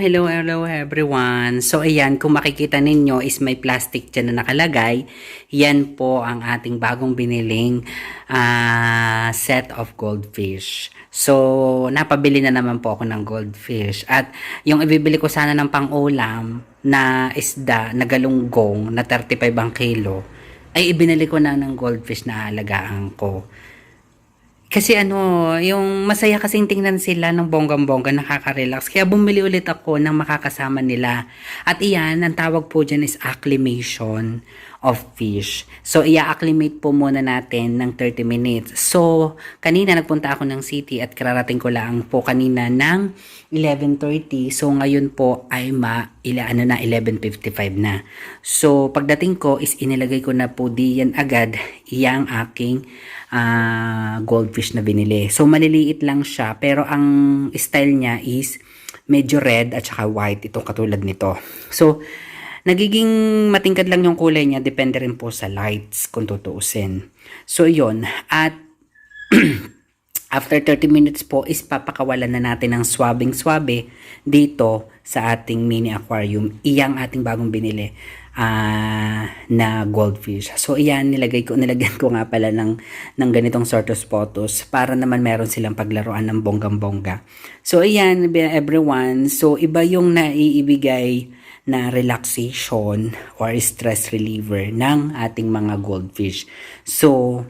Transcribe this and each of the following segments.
hello, hello everyone. So ayan, kung makikita ninyo is may plastic dyan na nakalagay. Yan po ang ating bagong biniling ah, set of goldfish. So napabili na naman po ako ng goldfish. At yung ibibili ko sana ng pang-ulam na isda na galunggong na 35 ang kilo ay ibinili ko na ng goldfish na alagaan ko. Kasi ano, yung masaya kasing tingnan sila ng bonggang-bongga, nakaka-relax. Kaya bumili ulit ako ng makakasama nila. At iyan, ang tawag po dyan is acclimation of fish. So, i-acclimate po muna natin ng 30 minutes. So, kanina nagpunta ako ng city at kararating ko lang po kanina ng 11.30. So, ngayon po ay ma, ila, ano na, 11.55 na. So, pagdating ko is inilagay ko na po diyan agad iyang aking ah, goldfish na binili. So, maliliit lang siya. Pero ang style niya is medyo red at saka white. Itong katulad nito. So, nagiging matingkad lang yung kulay niya. Depende rin po sa lights kung tutuusin. So, yun. At after 30 minutes po is papakawalan na natin ng swabing-swabe dito sa ating mini aquarium. Iyang ating bagong binili ah, na goldfish. So iyan nilagay ko nilagyan ko nga pala ng ng ganitong sort of photos para naman meron silang paglaruan ng bonggang-bongga. So ayan everyone, so iba yung naiibigay na relaxation or stress reliever ng ating mga goldfish. So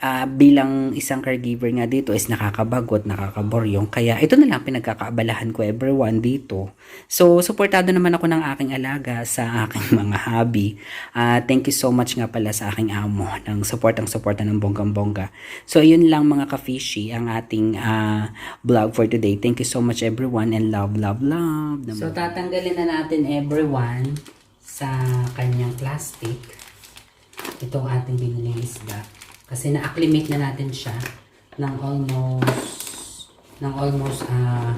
ah, bilang isang caregiver nga dito is nakakabagot, nakakaboryong. Kaya ito na lang pinagkakaabalahan ko everyone dito. So, suportado naman ako ng aking alaga sa aking mga hobby. Ah, thank you so much nga pala sa aking amo ng support ang suporta ng bonggang-bongga. So, yun lang mga ka-fishy ang ating ah, vlog for today. Thank you so much everyone and love, love, love. So, tatanggalin na natin everyone sa kanyang plastic itong ating biniling isda. Kasi na-acclimate na natin siya ng almost ng almost ah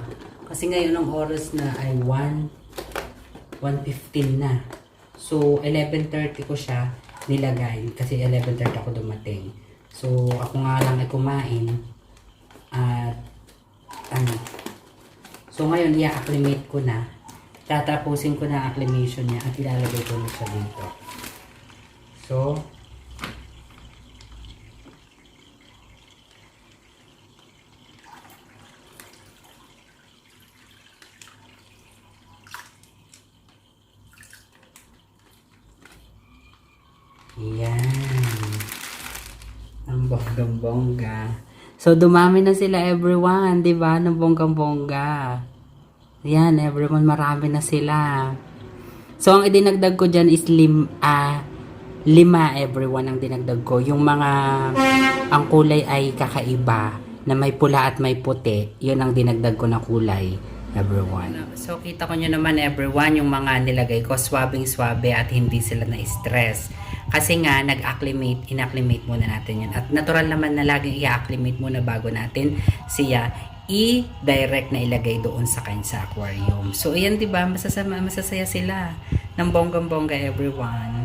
kasi ngayon ang oras na ay 1 1.15 na. So 11.30 ko siya nilagay kasi 11.30 ako dumating. So ako nga lang ay kumain at ano So ngayon i-acclimate ko na. Tatapusin ko na ang acclimation niya at ilalagay ko na siya dito. So, Yan. Ang bonggang-bongga. So, dumami na sila everyone, di ba? Ng bonggang-bongga. Yan, everyone, marami na sila. So, ang idinagdag ko dyan is lim, ah, lima everyone ang dinagdag ko. Yung mga, ang kulay ay kakaiba, na may pula at may puti, yun ang dinagdag ko na kulay, everyone. So, kita ko nyo naman everyone, yung mga nilagay ko, swabing-swabe at hindi sila na-stress. Kasi nga, nag-acclimate, in-acclimate muna natin yan. At natural naman na laging i-acclimate muna bago natin siya i-direct na ilagay doon sa kanya sa aquarium. So, ayan, di ba? Masasama, masasaya sila ng bonggang-bongga everyone.